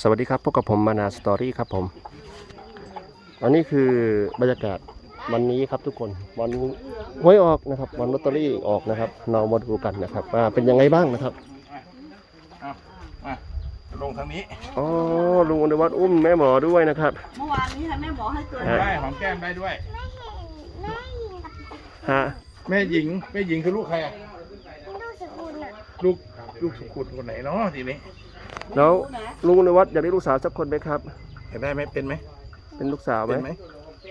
สวัสดีครับพบกับผมมานาสตอรี่ครับผมอันนี้คือบรรยากาศวันนี้ครับทุกคนวันหวยออกนะครับ วันลอตเตอรี่ออกนะครับ เรามาดูกันนะครับว่าเป็นยังไงบ้างนะครับมาลงทางนี้อ๋อลุงอนุวัฒน์อุ้มแม่หมอด้วยนะครับเมื่อวานนี้ค่ะแม่หมอให้ตัวฮะได้หอมแก้มได้ด้วยฮะแม่หญิงแม่หญิงคือลูกใครอะลูกสกุลอะลูกลูกสุขุนคนไหนเนาะทีนี้ แล้วลุงอนุวัฒน์อยากได้ลูกสาวสักคนไหมครับ เห็นได้ไหมเป็นไหมเป็นลูกสาวไหมเป็นไหม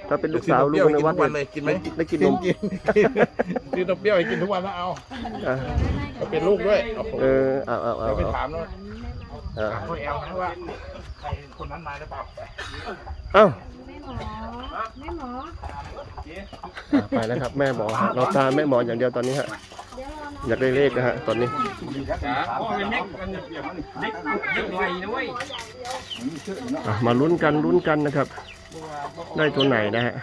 ถ้าเป็นลูกสาวลุงอนุวัฒน์กินทุกวันเลยกินไหมได้กินนมกินกินกินนมเปรี้ยวให้กินทุกวันแล้วเอาอะเอาเป็นลูกด้วยโอ้โหเออเอาเอาเอาเดี๋ยวไปเอาถามเนาะเอาถามพ่อแอลนะว่าใครคนนั้นมาหรือเปล่าเอ้าแม่หมอแม่หมออะไปแล้วครับแม่หมอฮะเราตามแม่หมออย่างเดียวตอนนี้ฮะ อยากได้เลขนะฮะตอนนี้อะมาลุ้นกันลุ้นกันนะครับ ได้ตัวไหนนะฮะ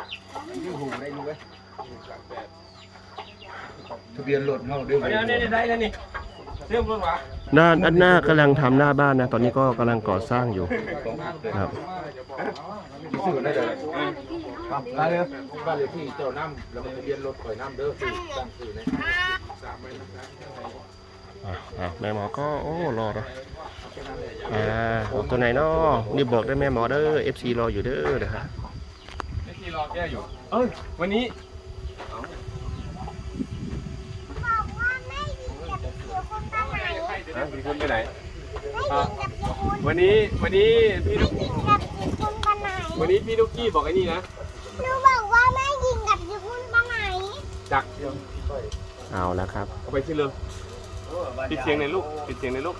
ทะเบียนรถเฮาด้วยเดี๋ยวนี่ได้แล้วนี่ เรื่องรถวะด้านอันหน้ากำลังทำหน้าบ้านนะ ตอนนี้ก็กำลังก่อสร้างอยู่ครับ ซื้อได้เลยครับได้เลยบ้านเลขที่เจ้าน้ำแล้วมันทะเบียนรถข่อยน้ำเด้อซื้อตั้งซื้อนะอะอะแม่หมอก็โอ้รอเนอะอ่าเอาตัวไหนเนาะนี่บอกได้แม่หมอเด้อ FC รออยู่เด้อนะฮะที่รอแก้อยู่ เอ้ยวันนี้ บอกว่าแม่ยิงกับเสือคนตาไหน ฮะพี่คุณไปไหนแม่ยิงกับเสือคนวันนี้วันนี้พี่แม่ลูกยิงกับเสือคนตาไหนวันนี้พี่ลูกกี้บอกไอ้นี่นะหนูบอกว่าแม่ยิงกับเสือคนตาไหนจักเอาแล้วครับ เอาไปที่เรือปิดเสียงในอยลูกปิดเสียงในอยลูก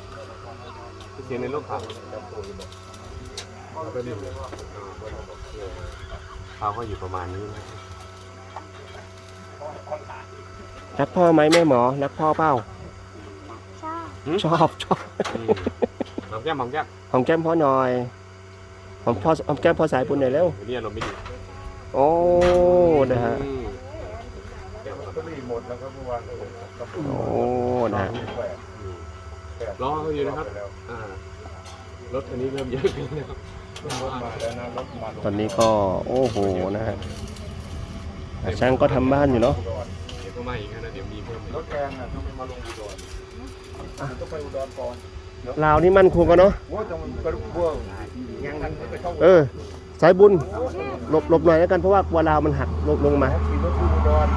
ปิดเสียงในอยลูกครับเขาก็อยู่ประมาณนี้นะรักพ่อไหมแม่หมอ รักพ่อเปล่า ชอบชอบชอบอืมหอมแก้มหอมแก้มหอมแก้มพ่อหน่อยหอมพ่อหอมแก้มพ่อสายบุญหน่อยเร็ววันนี้อารมณ์ไม่ดีโอ้นะฮะอืมลอตเตอรี่หมดแล้วครับเมื่อวานผมกับโอ้นะฮะรอเขาอยู่นะครับอ่ารถคันนี้เริ่มเยอะขึ้นแล้วรถมาแล้วนะรถมาลงตอนนี้ก็โอ้โหนะฮะอะช่างก็ทำบ้านอยู่เนาะเดี๋ยว ก็มาอีกนะเดี๋ยวมีเพิ่มอีกรถแกงอะต้องไปมาลงอุดรต้องไปอุดรก่อนลาวนี่มั่นคงกันเนาะว่าจะมันกระดุกบ้วงยังทันไปเข้าเออสายบุญหลบหลบหน่อยแล้วกันเพราะว่ากลัวลาวมันหักลงลงมาขี่รถอุดร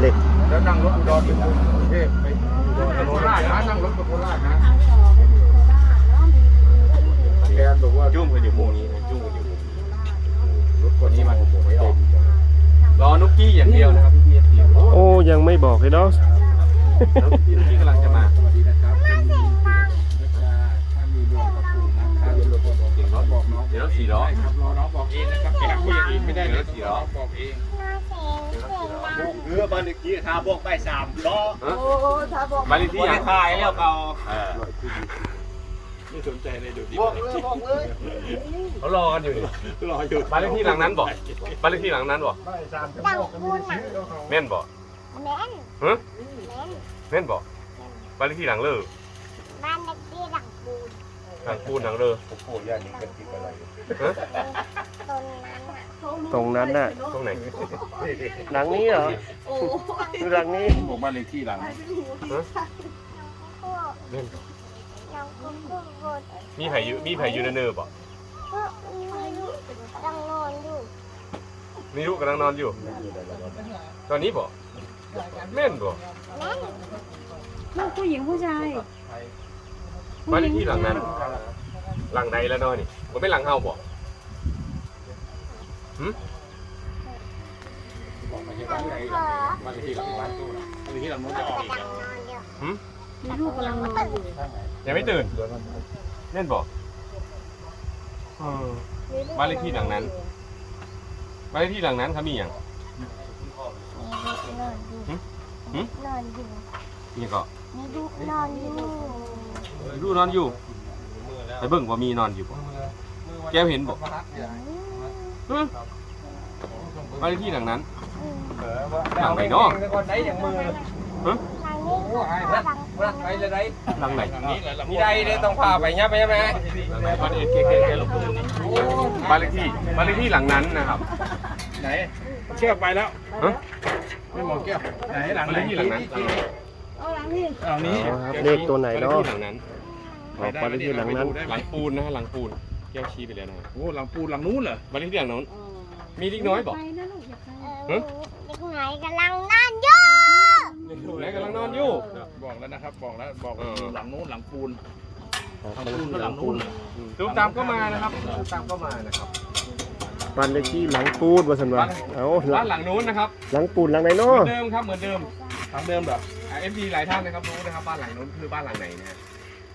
เหล็กแล้วนั่งรถอุดรไปกรุงเทพไปอุดรโคราชนะนั่งรถไปโคราชนะแกนบอกว่า จุ้มกันอยู่มุมนี้นะจุ้มกันอยู่มุมนี้ รถคนนี้มันไม่ออก รอนุกกี้อย่างเดียวนะครับพี่พีเอสพี โอ้ ยังไม่บอกเลยเนาะแล้วพี่นุกกี้กำลังจะมาสวัสดีนะครับถ้ามีดวงก็ปลูกนะถ้ามีรถก็บอกเสียงรถบอกน้องเดี๋ยวรถสี่ล้อครับรอน้องบอกเองนะครับแกพูดอย่างอื่นไม่ได้เลยน้องบอกเองน่าเสียงเสียงดังเรือบ้านเมื่อกี้ทาบอกไปสามล้อฮะโอ้ถ้าบอกบ้านเลขที่ที่อะขายแล้วเขาเออไม่สนใจเลยดูดิบอกเลยบอกเลยเขารอกันอยู่นี่รออยู่บ้านเลขที่หลังนั้นบอกบ้านเลขที่หลังนั้นบอกไม่สามจะดังบอกคูนอะแม่นบอก แม่นฮะแม่นแม่นบอกบ้านเลขที่หลังเลิกบ้านเล็กที่ดังคูนหลังปูนหลังเลิกผมพูดย่านนี้กันติดอะไรฮะต้นนั้นอะตรงนั้นน่ะ ตรงไหนหลังนี้เหรอโอ้หรือหลังนี้บอกบ้านเลขที่หลังพวกแม่นบอกน้องกุ๊กกุ๊กกุ๊กมีไผ่อยู่มีไผ่อยู่ในเนิร์บอกพวกมีลูกดังนอนอยู่มีลูกกำลังนอนอยู่ ตอนนี้บอก แม่นบอกแม่นลูกผู้หญิงผู้ชายบ้านเลขที่หลังนั้น หลังใดแล้วเนอนนี่มันไม่หลังเฮาบอกดังขอบ้านเลขที่หลังบ้านตู้นะบ้านเลขที่หลังนู้นจะออกอีกดังนอนอยู่มีลูกกำลังนอนอยู่ยังไม่ตื่นแม่นบอกเออบ้านเลขที่หลังนั้นบ้านเลขที่หลังนั้นเขามีอย่าง นอนอยู่หึหึ นอนอยู่นี่ก็มีลูกนอนอยู่ดูนอนอยู่ไปเบิ่งว่ามีนอนอยู่บ่แก้วเห็นบ่ฮะบ้านเลขที่หลังนั้นหลังไหนเนาะคนไหนอย่างมือหลังนี้หลังมาไปเลยได้หลังไหนมีได้เลยต้องพาไปยับไปยับไหมบ้านเอ็ดเกเกเกลูกปืนนี่บ้านเลขที่บ้านเลขที่หลังนั้นนะครับไหนเชือกไปแล้ว ฮะไม่หมดแก้วไหนหลังบ้านเลขที่หลังนั้นเอาหลังนี่หลังนี้เอาครับเลขตัวไหนบ้านเลขเนาะที่หลังนั้นออกบ้านเลขที่หลังนั้น หลังปูนนะฮะหลังปูนแก้วชี้ไปแล้วนะฮะโอ้หลังปูนหลังนู้นเหรอบ้านเลขที่หลังนั้นมีเล็กน้อยบอกไปนะลูกอย่าไปเออเด็กไหนกำลังนั่นอยู่ไหนกำลังนอนอยู่บอกแล้วนะครับบอกแล้วบอกเออหลังนู้นหลังปูนออกหลังบ้านเลปูขนที่ก็หหลัลังงปูนู้นนตูมตามก็มานะครับตูมตามก็มานะครับ บ้านเลขที่หลังปูนว่าสันว่าเอาหลับ้างนหลังนู้นนะครับ หลังปูนหลังไหนเหเนาะมือนเดิมครับเหมือนเดิมทางเดิมเหรอเอฟซีหลายท่านนะครับรู้นะครับบ้านหลังนู้นคือบ้านหลังไหนนะฮะ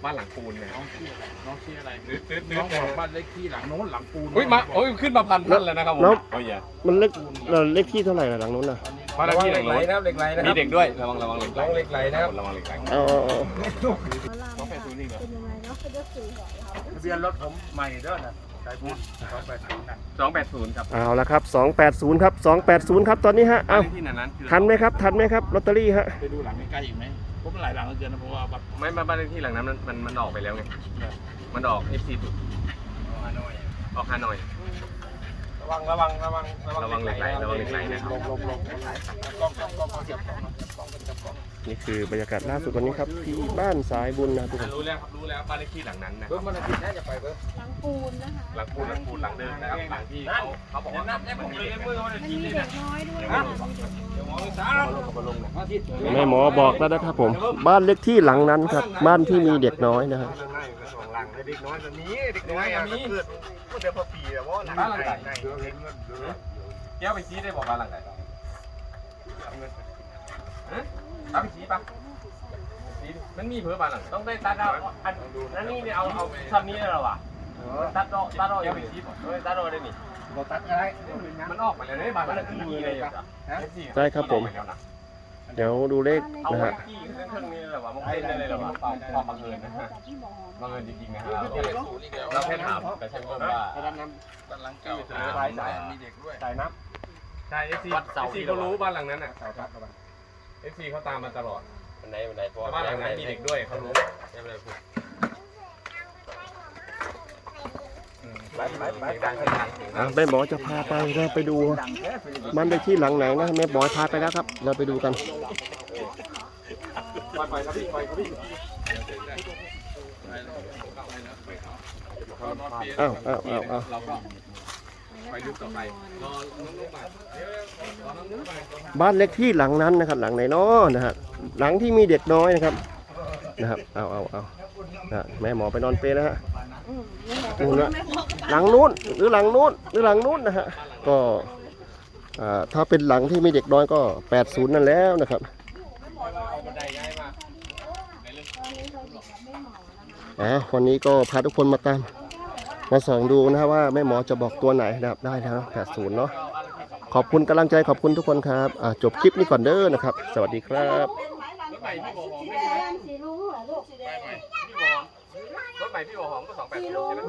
บ้านหลังปูนนะน้องชื่ออะไรน้องชื่ออะไรตืดตืดตืน้อดงบอกบ้านเลขที่หลังโน้นหลังปูนอุ้ยมาโอ้ยขึ้นมาพันท่านแล้วนะครับผมโอ้ยอย่ามันเลขเอ่อเลขที่เท่าไหร่ล่ะหลังนู้นน่ะบ้านเลขที่หลังนู้นนะครับเหล็กไหลนะคมีรับเด็กด้วยระวังระวังเหล็กไหลน้องเหล็กไหลนะครับระวังเหล็กไหลเอาเอาเอา น้องแปดศูนย์นี่เหรอเป็นยังไงเนาะเขาจะสื่อบอกเราทะเบียนรถผมใหม่เด้อนะ สายบุญสองแปดสองนะสองแปดศูนย์ครับเอาละครับ 280 ครับ 280 ครับตอนนี้ฮะบ้านเอาเลขที่นั้นนั้นคือทันไหมครับ ทันไหมครับ ลอตเตอรี่ฮะ ไปดูหลังใกล้ๆอีกไหมผมหลายหลังเหลือเกินนะเพราะว่าแบบไม่มาบ้านเลขที่หลังนั้นมันมันมันออกไปแล้วไง มันออกเอฟซีถูกฮานอยออกฮานอย ระวังระวังระวังระวังเหล็กไหลระวังเหล็กไหลนะครับ ลงลงลงกล้องกล้องกล้องกล้องเสียบกล้อง นะกล้องเป็นจับกล้องนี่คือบรรยากาศล่าสุดวันนี้ครับที่บ้านสายบุญนะครับทุกคนรู้แล้วครับรู้แล้วบ้านเลขที่หลังนั้นนะคเบิ้รับงมันอาทิตย์น่าจะไปเบิ้งหลังปูนนะคะหลังปูนหลังปูนหลังเดิมนะครับหลังที่เขาเขาบอกว่ามันมีเด็กมันมีเด็กน้อยด้วยนะมีเด็กน้อยเดี๋ยวหมอสาวมาลงนะอาทิตย์แม่หมอบอกแล้วนะครับผม บ้านเลขที่หลังนั้นครับ บ้านที่มีเด็กน้อยนะครับเด็กน้อยจะมีเด็กน้อยอะมันเกิดพูดเดี๋ยวพอปีแล้วว่าหลังไหนไหนแก้วไปชี้ได้บอกบ้านหลังไหนฮะเอาไปชี้ปะชี้มันมีเผื่อบ้านหลังต้องได้ตัดเอาอันนั้นนี่เนี่ยเอาเอาชั้นนี้เลยเหรอวะตัดดอกตัดดอกยังไปชี้ป่ะเฮ้ยตัดดอกได้นี่บอตัดอะไรมันออกไปแล้วเนี่ยบ้านหลังที่มีเลยอะได้ครับผม เดี๋ยวดูเลขเอานะไว้ฮะที่เครื่องนี้เลยเหรอวะมันเล่นได้เลยเหรอวะความความบังเอิญนะฮะแต่ที่หมอบังเอิญจริงๆนะฮะเราแค่ถามแต่ใช่ไหมว่าด้านน้ำด้านหลังเก่าสายสายมีเด็กด้วยสายนับใช่เอฟซีเอฟซีเขารู้บ้านหลังนั้นอะสายทับระวัง เอฟซีเขาตามมาตลอดวันไหนวันไหนพอแต่บ้านหลังนั้นมีเด็กด้วยเขารู้ไม่เป็นไรพูดไปไปไปเสียงดังเสียงดังเสียงดัอะงแม่หมอจะพาไปเราไปดูบ้านเลขที่หลังไหนนะแม่หมอพาไปแล้วครับ เราไปดูกัน ไปไปครับพี่ไปครับพี่อ้าวอ้าวอ้าวอ้าว เราก็ ไปดูต่อไปรอน้องลูกไปรอน้องลูกไปบ้านเลขที่หลังนั้นนะครับหลังไหนเนาะนะฮะหลังที่มีเด็กน้อยนะครับนะครับเอาเอาเอานะแม่หมอไปนอนเปรย์แล้วฮะหมอนู่นนะหลังนู้นหรือหลังนู้นหรือหลังนู้นนะฮะก็อ่าถ้าเป็นหลังที่มีเด็กน้อยก็ 80 นั่นแล้วนะครับอ่าวันนี้ก็พาทุกคนมาตาม มาส่องดูนะว่าแม่หมอจะบอกตัวไหนนะครับได้แล้ว80เนาะขอบคุณกำลังใจขอบคุณทุกคนครับจบคลิปนี้ก่อนเด้อนะครับ สวัสดีครับสีแดงสีรุ้งเหรอลูกสีแดงรถใหม่พี่หัวหอมก็สองแปดใช่ไหม